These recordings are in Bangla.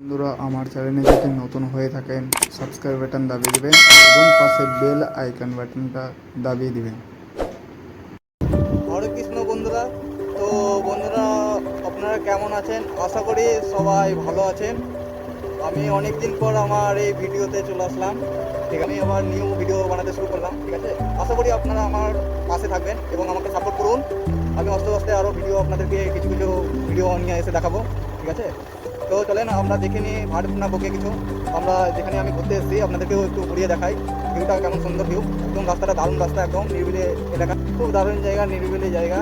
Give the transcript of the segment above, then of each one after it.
বন্ধুরা, আমার চ্যানেলে যদি নতুন হয়ে থাকেন সাবস্ক্রাইব বাটন দাবিয়ে দিবেন এবং পাশে বেল আইকন বাটনটা দাবিয়ে দিবেন। হরে কৃষ্ণ বন্ধুরা, তো বন্ধুরা, আপনারা কেমন আছেন? আশা করি সবাই ভালো আছেন। আমি অনেক দিন পর আমার এই ভিডিওতে চলে আসলাম। ঠিক আমি আবার নিউ ভিডিও বানাতে শুরু করলাম, ঠিক আছে? আশা করি আপনারা আমার পাশে থাকবেন এবং আমাকে সাপোর্ট করুন। আমি আস্তে আস্তে আরও ভিডিও আপনাদেরকে কিছু কিছু ভিডিও নিয়ে এসে দেখাবো, ঠিক আছে? তো চলেন, আমরা দেখে নিই ভাট না বকে কিছু। আমরা যেখানে আমি ঘুরতে এসেছি, আপনাদেরকেও একটু ঘুরিয়ে দেখাই। ভিউটা কেমন সুন্দর ভিউ একদম রাস্তাটা দারুণ রাস্তা, একদম নিরিবিলি এলাকা। খুব দারুণ জায়গা, নিরিবিলি জায়গা।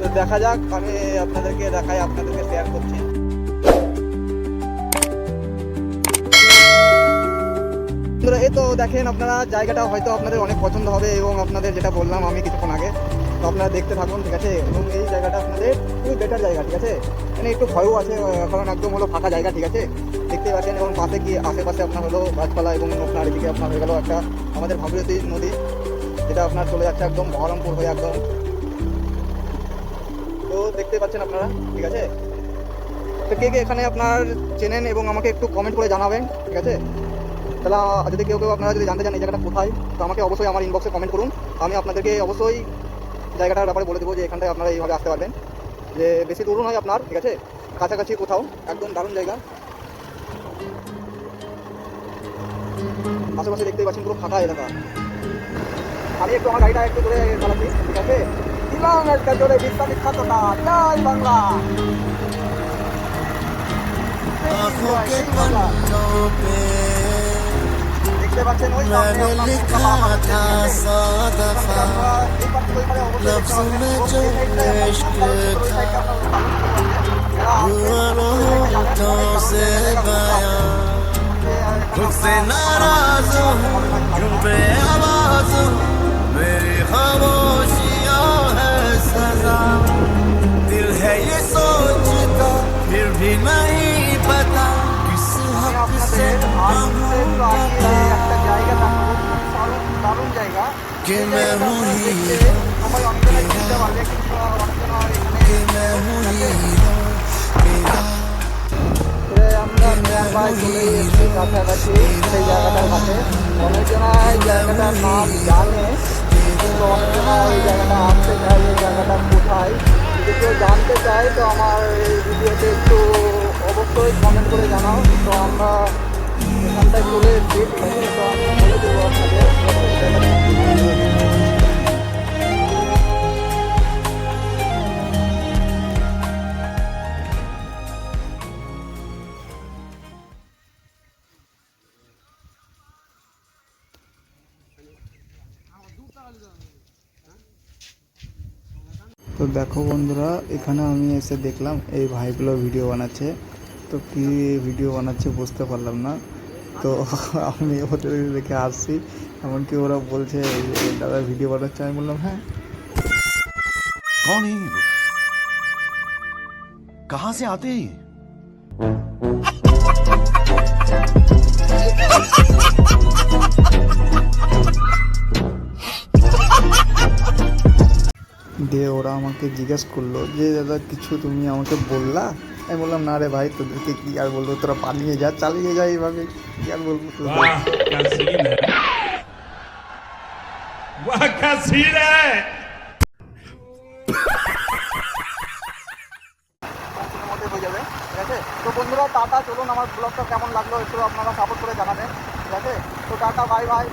তো দেখা যাক, আমি আপনাদেরকে দেখাই, আপনাদেরকে শেয়ার করছি। এই তো দেখেন, আপনারা জায়গাটা হয়তো আপনাদের অনেক পছন্দ হবে এবং আপনাদের যেটা বললাম আমি কিছুক্ষণ আগে। তো আপনারা দেখতে থাকুন, ঠিক আছে? এবং এই জায়গাটা আপনাদের খুবই জায়গা, ঠিক আছে? মানে একটু ভয়ও আছে কারণ একদম হলো ফাঁকা জায়গা, ঠিক আছে? দেখতে পাচ্ছেন, এবং পাশে কি আশেপাশে আপনার হলো গাছপালা এবং আপনার এদিকে আপনার হয়ে গেল একটা আমাদের ভাগীরথী নদী, যেটা আপনার চলে যাচ্ছে একদম বহরমপুর হয়ে একদম। তো দেখতে পাচ্ছেন আপনারা, ঠিক আছে? তো কে কে এখানে আপনার চেনেন এবং আমাকে একটু কমেন্ট করে জানাবেন, ঠিক আছে? তাহলে যদি কেউ কেউ আপনারা যদি জানতে চান এই জায়গাটা কোথায়, তো আমাকে অবশ্যই আমার ইনবক্সে কমেন্ট করুন। আমি আপনাদেরকে অবশ্যই জায়গাটার ব্যাপারে বলে দেবো যে এখানটায় আপনারা এইভাবে আসতে পারবেন। যে বেশি দূরও নয় আপনার, ঠিক আছে? কাছাকাছি কোথাও, একদম দারুণ জায়গা। আশেপাশে দেখতেই পাচ্ছেন পুরো ফাঁকা এলাকা। আমি একটু আমার গাড়িটা একটু করে চালাচ্ছি, ঠিক আছে? বাংলা। आंखों मैंने लिखा था सादफा लफ्जों में जो इश्क था हुआ होठों से बया खुद से नाराज हूँ क्यों पे आवाज हूँ मेरी खामोशी कि मैं हूँ দেখতে हीरो সবাই অনেকজনে চিনতে পারবে কিন্তু অনেকজন कि मैं हूँ हीरो तेरा আমরা প্রায় চলে এসেছি কাছাকাছি সেই জায়গাটার কাছে অনেকজনা এই জায়গাটার নাম জানে কিন্তু অনেকজনা এই জায়গাটা আসতে চায় এই জায়গাটা কোথায় যদি কেউ জানতে চায় তো আমার এই ভিডিওতে একটু অবশ্যই কমেন্ট করে জানাও তো আমরা এখানটায় চলে এসেছি ঠিক আছে তো আমি বলে দেবো আপনাদের তো দেখো বন্ধুরা এখানে আমি এসে দেখলাম এই ভাইগুলো ভিডিও বানাচ্ছে তো কি ভিডিও বানাচ্ছে বুঝতে পারলাম না তো আমি ওদের দেখে আসছি এমনকি ওরা বলছে যে দাদা ভিডিও বানাচ্ছে আমি বললাম হ্যাঁ कौन है ये लोग कहां से आते हैं দিয়ে ওরা আমাকে জিজ্ঞেস করল যে দাদা কিছু তুমি আমাকে বললা? আমি বললাম না রে ভাই তোদেরকে কি আর বলব? তোরা পালিয়ে যা চালিয়ে যা এইভাবে। কি আর বলব তো বন্ধুরা টাটা চলুন আমার ব্লগটা কেমন লাগল একটু আপনারা সাপোর্ট করে জানাবেন। ঠিক আছে? তো টাটা বাই বাই